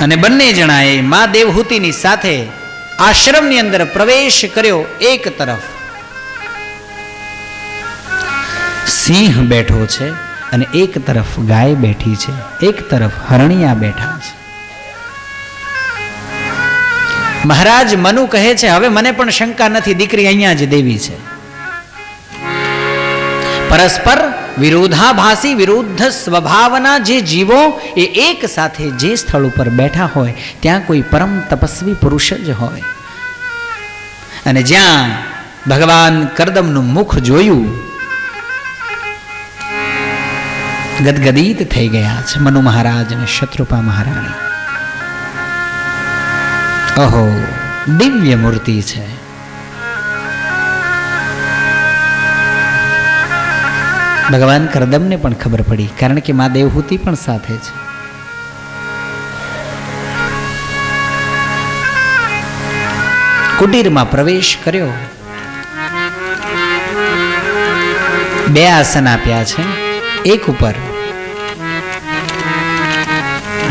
અને બંને જણાએ મા દેવહૂતિની સાથે આશ્રમની અંદર પ્રવેશ કર્યો એક તરફ. સિંહ બેઠો છે અને એક તરફ ગાય બેઠી છે, એક તરફ હરણિયા બેઠા છે. મહારાજ મનુ કહે છે, હવે મને પણ શંકા નથી, દીકરી અહીંયા જ દેવી છે. પરસ્પર વિરોધાભાસી, વિરુદ્ધ સ્વભાવના જે જીવો એ એક સાથે જે સ્થળ ઉપર બેઠા હોય, ત્યાં કોઈ પરમ તપસ્વી પુરુષ જ હોય. અને જ્યાં ભગવાન કરદમનું મુખ જોયું, ગદગદિત થઈ ગયા છે મનુ મહારાજ અને શત્રુપા મહારાણી. ઓહો દિવ્ય મૂર્તિ છે. ભગવાન કરદમને પણ ખબર પડી, કારણ કે મા દેવહૂતિ પણ સાથે છે. કુટીરમાં પ્રવેશ કર્યો. બે આસન આપ્યા છે, એક ઉપર.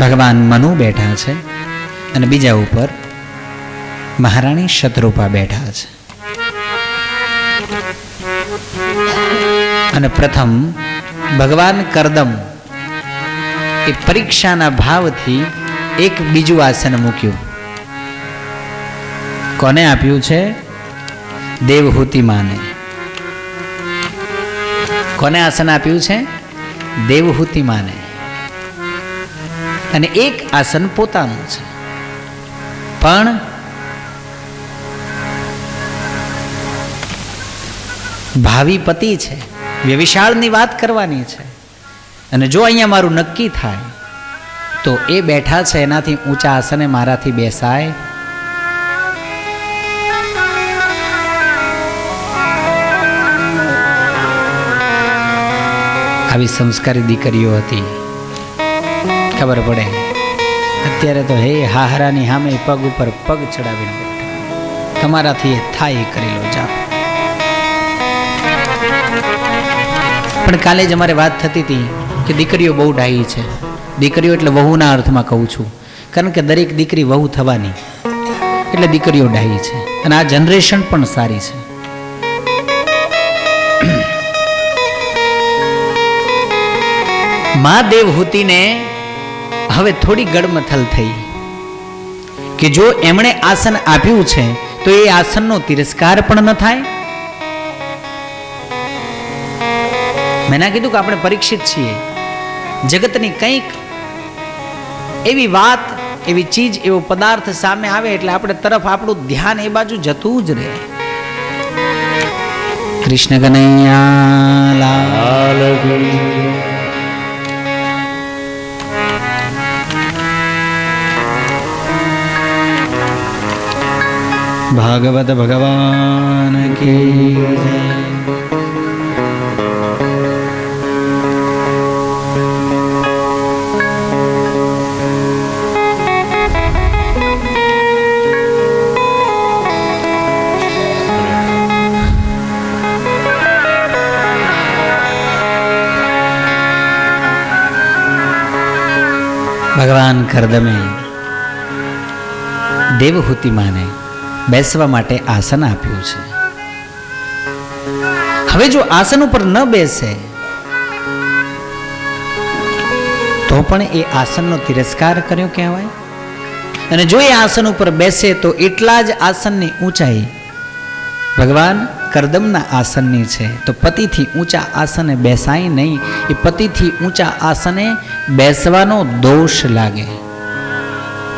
ભગવાન મનુ બેઠા છે અને બીજા ઉપર મહારાણી શત્રુપા બેઠા છે. અને પ્રથમ ભગવાન કરદમ એ પરીક્ષાના ભાવથી એક બીજું આસન મૂક્યું. કોને આપ્યું છે? દેવહૂતિ માને. કોને આસન આપ્યું છે? દેવહૂતિ માને. અને એક આસન પોતાનું છે. પણ ભાવિ પતિ છે. વ્યવિશાળની વાત કરવાની છે. અને જો અહીંયા મારું નક્કી થાય, તો એ બેઠા છે એનાથી ઊંચા આસને મારાથી બેસાય. આવી સંસ્કારી દીકરીઓ હતી. ખબર પડે. અત્યારે તો હે હાહરાની સામે પગ ઉપર પગ ચડાવીને બેઠા. તમારાથી એ થાય એ કરી લો જાઓ પણ કાલે જ અમારે વાત થતી હતી કે દીકરીઓ બહુ ડાહી છે. દીકરીઓ એટલે વહુના અર્થમાં કહું છું. કારણ કે દરેક દીકરી વહુ થવાની. એટલે દીકરીઓ ડાહી છે. અને આ જનરેશન પણ સારી છે. મા દેવહૂતિને હવે થોડી ગડમથલ થઈ. કે જો એમણે આસન આપ્યું છે, તો એ આસનનો તિરસ્કાર પણ ન થાય મેં ના કીધું કે આપણે પરીક્ષિત છીએ. જગતની કંઈક એવી વાત એવી ચીજ એવો પદાર્થ સામે આવે એટલે આપણે તરફ આપણું ધ્યાન એ બાજુ જતું જ રહે. કૃષ્ણ કનૈયા ભાગવત ભગવાન કી જય. ભગવાન કરદમે દેવહૂતિમાને બેસવા માટે આસન આપ્યું છે. હવે જો આસન ઉપર ન બેસે, તો પણ એ આસનનો તિરસ્કાર કર્યો કહેવાય. અને જો એ આસન ઉપર બેસે, તો એટલા જ આસનની ઊંચાઈ ભગવાન કરદમના આસનની છે. તો પતિથી ઊંચા આસને બેસાય નહીં. એ પતિથી ઊંચા આસને બેસવાનો દોષ લાગે.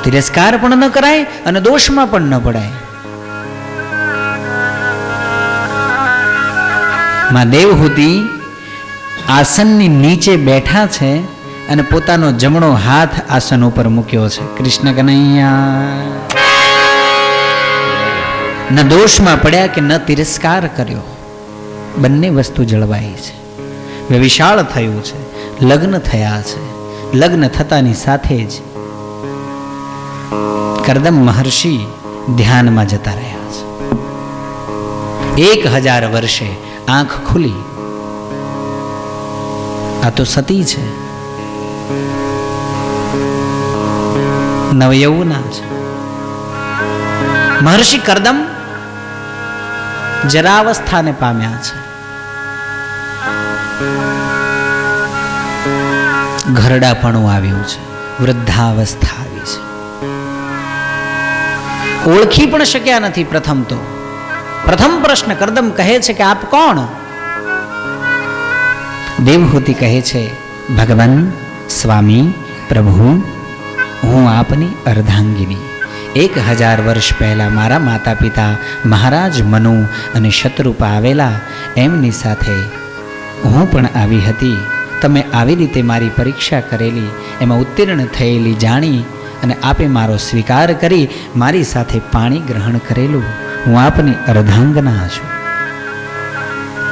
તિરસ્કાર પણ ન કરાય અને દોષમાં પણ ન પડાય. માં દેવહૂતિ આસનની નીચે બેઠા છે અને પોતાનો જમણો હાથ આસન ઉપર મૂક્યો છે. કૃષ્ણ કનૈયા. ન દોષમાં પડ્યા કે ન તિરસ્કાર કર્યો. બંને વસ્તુ જળવાઈ છે. વિશાળ થયું છે. લગ્ન થયા છે. લગ્ન થતાની સાથે જ કરદમ મહર્ષિ ધ્યાનમાં જતા રહ્યા છે. એક હજાર વર્ષે આંખ ખુલી. આ તો સતી છે. નવયૌવના છે. મહર્ષિ કરદમ જરાવસ્થાને પામ્યા છે. ઘરડાપણું આવ્યું છે. વૃદ્ધાવસ્થા આવી છે. ઓળખી પણ શક્યા નથી પ્રથમ તો. પ્રથમ પ્રશ્ન કરદમ કહે છે કે આપ કોણ? દેવહૂતિ કહે છે, ભગવાન, સ્વામી, પ્રભુ, હું આપની અર્ધાંગિની. એક હજાર વર્ષ પહેલાં મારા માતા પિતા મહારાજ મનુ અને શત્રુપા આવેલા એમની સાથે હું પણ આવી હતી. તમે આવી રીતે મારી પરીક્ષા કરેલી, એમાં ઉત્તીર્ણ થયેલી જાણી અને આપે મારો સ્વીકાર કરી મારી સાથે પાણી ગ્રહણ કરેલું, હું આપની અર્ધાંગના છું.